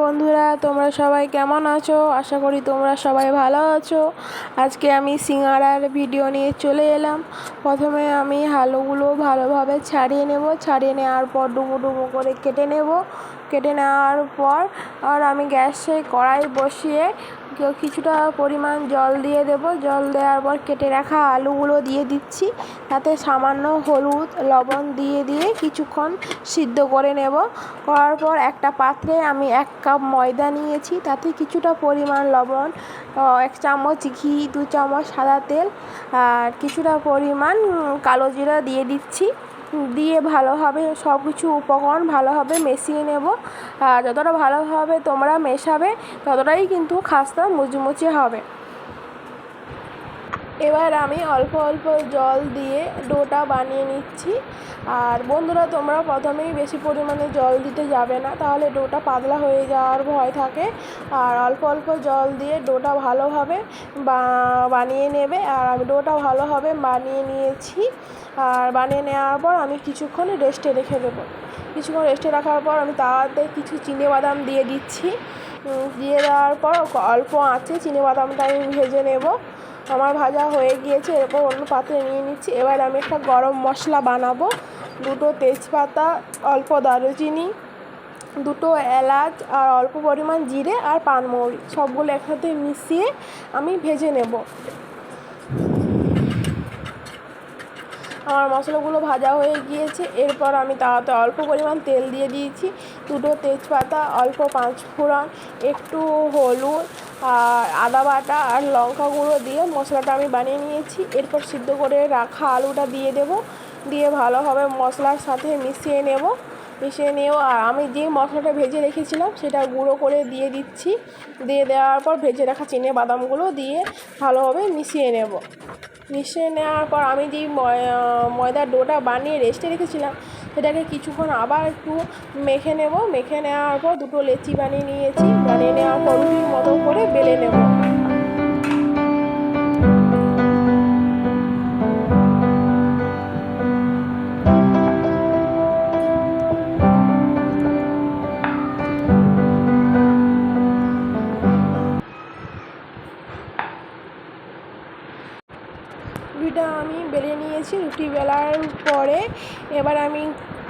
বন্ধুরা, তোমরা সবাই কেমন আছো? আশা করি তোমরা সবাই ভালো আছো। আজকে আমি সিঙ্গারার ভিডিও নিয়ে চলে এলাম। প্রথমে আমি আলুগুলো ভালোভাবে ছাড়িয়ে নেব। ছাড়িয়ে নেওয়ার পর ডুমো ডুমো করে কেটে নেব। কেটে নেওয়ার পর আর আমি গ্যাসে কড়াই বসিয়ে কিছুটা পরিমাণ জল দিয়ে দেব। জল দেওয়ার পর কেটে রাখা আলুগুলো দিয়ে দিচ্ছি। তাতে সামান্য হলুদ, লবণ দিয়ে দিয়ে কিছুক্ষণ সিদ্ধ করে নেব। করার পর একটা পাত্রে আমি এক কাপ ময়দা নিয়েছি, তাতে কিছুটা পরিমাণ লবণ এক চামচ ঘি, দু চামচ সাদা তেল, আর কিছুটা পরিমাণ কালো জিরা দিয়ে দিচ্ছি। দিয়ে ভালোভাবে সব কিছু উপকরণ ভালোভাবে মেশিয়ে নেব। আর যতটা ভালোভাবে তোমরা মেশাবে, ততটাই কিন্তু খাস্তা মুচমুচে হবে। এবার আমি অল্প অল্প জল দিয়ে ডোটা বানিয়ে নিচ্ছি। আর বন্ধুরা, তোমরা প্রথমেই বেশি পরিমাণে জল দিতে যাবে না, তাহলে ডোটা পাতলা হয়ে যাওয়ার ভয় থাকে। আর অল্প অল্প জল দিয়ে ডোটা ভালোভাবে বানিয়ে নেবে। আর আমি ডোটা ভালোভাবে বানিয়ে নিয়েছি। আর বানিয়ে নেওয়ার পর আমি কিছুক্ষণ রেস্টে রেখে দেবো। কিছুক্ষণ রেস্টে রাখার পর আমি তাওয়াতে কিছু বাদাম দিয়ে দিচ্ছি। দিয়ে দেওয়ার পর অল্প আঁচে বাদামটা আমি ভেজে নেব। আমার ভাজা হয়ে গিয়েছে, এরপর অন্য পাত্রে নিয়ে নিচ্ছি। এবার আমি একটা গরম মশলা বানাবো। দুটো তেজপাতা, অল্প দারুচিনি, দুটো এলাচ, আর অল্প পরিমাণ জিরে আর পানমৌরি সবগুলো একসাথে মিশিয়ে আমি ভেজে নেব। আমার মশলাগুলো ভাজা হয়ে গিয়েছে। এরপর আমি তাতে অল্প পরিমাণ তেল দিয়ে দিয়েছি। দুটো তেজপাতা, অল্প পাঁচ ফোড়ন, একটু হলুদ আর আদা বাটা আর লঙ্কা গুঁড়ো দিয়ে মশলাটা আমি বানিয়ে নিয়েছি। এরপর সিদ্ধ করে রাখা আলুটা দিয়ে দেব। দিয়ে ভালোভাবে মশলার সাথে মিশিয়ে নেব। মিশিয়ে নেব আর আমি যে মশলাটা ভেজে রেখেছিলাম সেটা গুঁড়ো করে দিয়ে দিচ্ছি। দিয়ে দেওয়ার পর ভেজে রাখা চিনে বাদামগুলো দিয়ে ভালোভাবে মিশিয়ে নেব। মিশিয়ে নেওয়ার পর আমি যেই ময়দার ডোটা বানিয়ে রেস্টে রেখেছিলাম সেটাকে কিছুক্ষণ আবার একটু মেখে নেব। মেখে নেওয়ার পর দুটো লেচি বানিয়ে নিয়েছি। বানিয়ে নেওয়ার পর মতো করে বেলে নেব। রুটিটা আমি বেলে নিয়েছি, রুটি বেলার পরে এবার আমি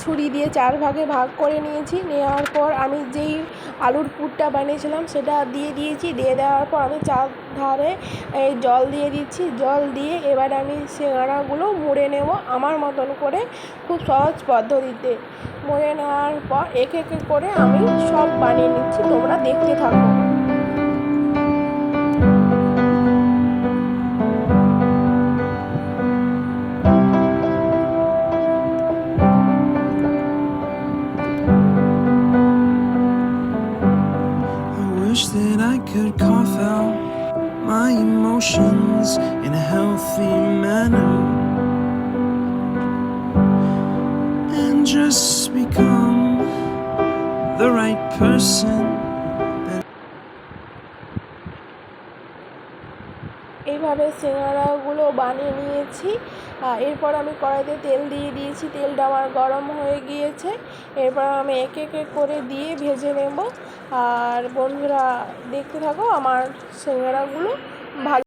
ছুরি দিয়ে চার ভাগে ভাগ করে নিয়েছি। নেওয়ার পর আমি যেই আলুর পুরটা বানিয়েছিলাম সেটা দিয়ে দিয়েছি। দিয়ে দেওয়ার পর আমি চার ধারে জল দিয়ে দিচ্ছি। জল দিয়ে এবার আমি সিঙাড়াগুলো মুড়ে নেব আমার মতন করে খুব সহজ পদ্ধতিতে। মুড়ে নেওয়ার পর এক এক করে আমি সব বানিয়ে নিচ্ছি। তোমরা দেখতে থাকো। In a healthy manner. And just become the right person. এইভাবে সিঙ্গারাগুলো বানিয়ে নিয়েছি। এরপর আমি কড়াইতে তেল দিয়ে দিয়েছি। তেলটা আমার গরম হয়ে গিয়েছে। এরপর আমি এক এক করে দিয়ে ভেজে নেব। আর বন্ধুরা, দেখতে থাকো, আমার সিঙ্গারাগুলো ভালো